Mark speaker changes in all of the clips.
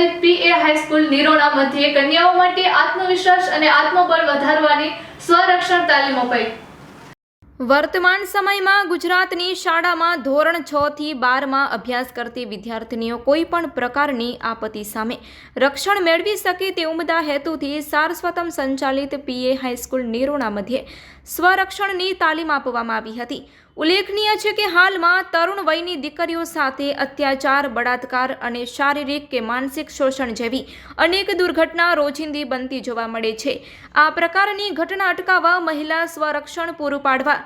Speaker 1: સંચાલિત પીએ હાઈસ્કૂલ નિરોણા મધ્યે કન્યાઓ માટે આત્મવિશ્વાસ અને આત્મબળ વધારવાની સ્વરક્ષણ તાલીમ અપાઈ.
Speaker 2: વર્તમાન સમયમાં ગુજરાતની શાળામાં ધોરણ છ થી બારમાં અભ્યાસ કરતી વિદ્યાર્થીનીઓ કોઈ પણ પ્રકારની આપત્તિ સામે રક્ષણ મેળવી શકે તે ઉમદા હેતુથી સારસ્વતમ સંચાલિત પીએ હાઈસ્કૂલ નિરોણા મધ્યે સ્વરક્ષણની તાલીમ આપવામાં આવી હતી. ઉલ્લેખનીય છે કે હાલમાં તરુણ વયની દીકરીઓ સાથે અત્યાચાર, બળાત્કાર અને શારીરિક કે માનસિક શોષણ જેવી અનેક દુર્ઘટના રોજિંદી બનતી જોવા મળે છે. આ પ્રકારની ઘટના અટકાવવા મહિલા સ્વરક્ષણ પૂરું પાડવા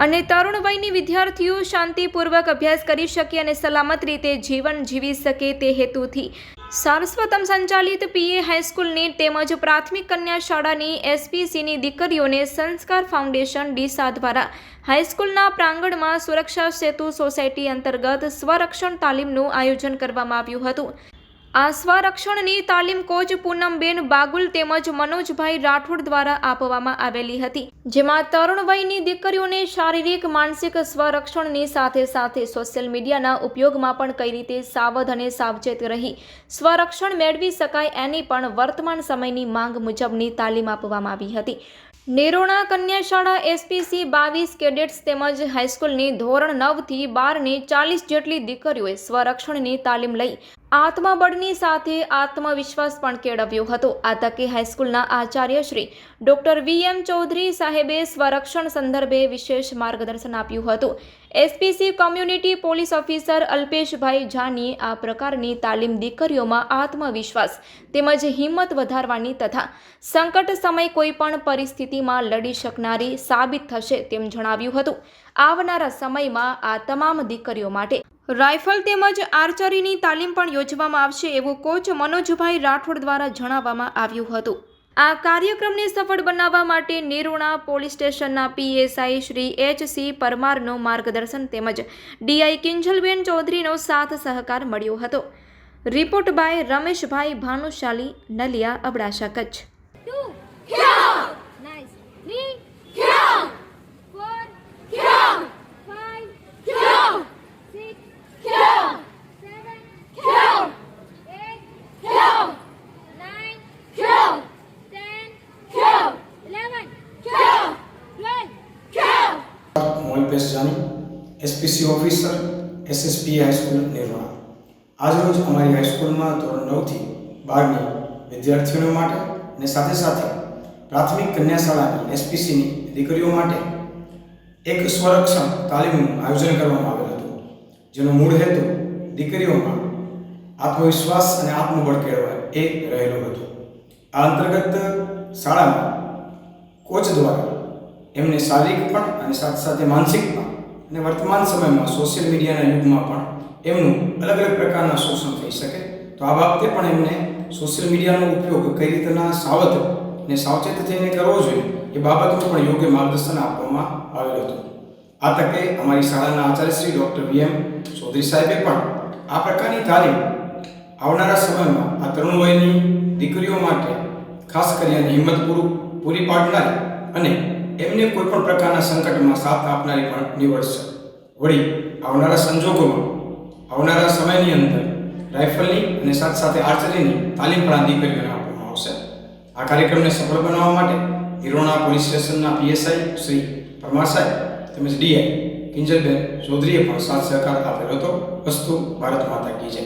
Speaker 2: અને તરુણ વયની વિદ્યાર્થીઓ શાંતિપૂર્વક અભ્યાસ કરી શકે અને સલામત રીતે જીવન જીવી શકે તે હેતુથી સારસ્વતમ સંચાલિત પીએ હાઈસ્કૂલની તેમજ પ્રાથમિક કન્યા શાળાની એસપીસીની દીકરીઓને સંસ્કાર ફાઉન્ડેશન ડીસા દ્વારા હાઈસ્કૂલના પ્રાંગણમાં સુરક્ષા સેતુ સોસાયટી અંતર્ગત સ્વરક્ષણ તાલીમનું આયોજન કરવામાં આવ્યું હતું. આ સ્વરક્ષણની તાલીમ કોચ પૂનમબેન બાગુલ તેમજ મનોજભાઈ રાઠોડ દ્વારા આપવામાં આવેલી હતી, જેમાં તરુણ વયની દીકરીઓને શારીરિક, માનસિક સ્વરક્ષણની સાથે સાથે સોશિયલ મીડિયાના ઉપયોગમાં પણ કઈ રીતે સાવધ અને સાવચેત રહી, સ્વરક્ષણ મેળવી શકાય એની પણ વર્તમાન સમયની માંગ મુજબની તાલીમ આપવામાં આવી હતી. નિરોણા કન્યાશાળા એસપીસી બાવીસ કેડેટ્સ તેમજ હાઈસ્કૂલની ધોરણ નવથી બારની ચાલીસ જેટલી દીકરીઓએ સ્વરક્ષણની તાલીમ લઈ આત્મબળની સાથે આત્મવિશ્વાસ પણ કેળવ્યો હતો. આ તકે હાઈસ્કૂલના Acharya Shri doctor V M Chaudhary સાહેબે સ્વરક્ષણ સંદર્ભે વિશેષ માર્ગદર્શન આપ્યું હતું. SPC community police officer Alpeshbhai જાનીએ આ પ્રકારની તાલીમ દીકરીઓમાં આત્મવિશ્વાસ તેમજ હિંમત વધારવાની તથા સંકટ સમય કોઈપણ પરિસ્થિતિમાં લડી શકનારી સાબિત થશે તેમ જણાવ્યું હતું. આવનારા સમયમાં આ તમામ દીકરીઓ માટે રાઇફલ તેમજ આર્ચરીની તાલીમ પણ યોજવામાં આવશે એવું કોચ મનોજભાઈ રાઠોડ દ્વારા જણાવવામાં આવ્યું હતું. આ કાર્યક્રમને સફળ બનાવવા માટે નિરુણા પોલીસ સ્ટેશનના પીએસઆઈ શ્રી એચ સી પરમારનો માર્ગદર્શન તેમજ ડીઆઈ કિંજલબેન ચૌધરીનો સાથ સહકાર મળ્યો હતો. Report by Rameshbhai Bhanushali, Naliya Abdasa, Kutch.
Speaker 3: Alpesh Jani SPC officer SSP high school નિર્વાણ આજરોજ અમારી હાઈસ્કૂલમાં ધોરણ નવથી બારની વિદ્યાર્થીઓ માટે અને સાથે સાથે પ્રાથમિક કન્યા શાળાની એસપીસીની દીકરીઓ માટે એક સ્વરક્ષણ તાલીમનું આયોજન કરવામાં આવેલ હતું, જેનો મૂળ હેતુ દીકરીઓમાં આત્મવિશ્વાસ અને આત્મબળ કેળવાય એ રહેલો હતો. આ અંતર્ગત શાળામાં કોચ દ્વારા એમને શારીરિક પણ અને સાથે સાથે માનસિક પણ. અને વર્તમાન સમયમાં સોશિયલ મીડિયાના યુગમાં પણ એમનું અલગ અલગ પ્રકારના શોષણ થઈ શકે. તો આ બાબતે પણ એમને સોશિયલ મીડિયાનો ઉપયોગ કઈ રીતના સાવધ અને સાવચેત થઈને કરવો જોઈએ એ બાબતનું પણ યોગ્ય માર્ગદર્શન આપવામાં આવેલું હતું. આ તકે અમારી શાળાના Acharya Shri doctor V M Chaudhari સાહેબે પણ આ પ્રકારની તાલીમ આવનારા સમયમાં આ તરુણ વયની દીકરીઓ માટે ખાસ કરીને હિંમત પૂરું પૂરી પાડનારી અને એમને કોઈ પણ પ્રકારના સંકટમાં સાથ આપનારી પણ નીવડશે વળી, આવનારા સંજોગોમાં, આવનારા સમયની અંદર રાઇફલની અને સાથે સાથે આર્ચરીની તાલીમ પણ આ દીકરીઓને આપવામાં આવશે. આ કાર્યક્રમને સફળ બનાવવા માટે હિરોણા પોલીસ સ્ટેશનના પીએસઆઈ શ્રી પરમાર સાહેબ તેમજ ડીઆઈ કિંજલબેન ચૌધરીએ પણ સાથ સહકાર આપેલો હતો. વસ્તુ ભારત માતા કી જય.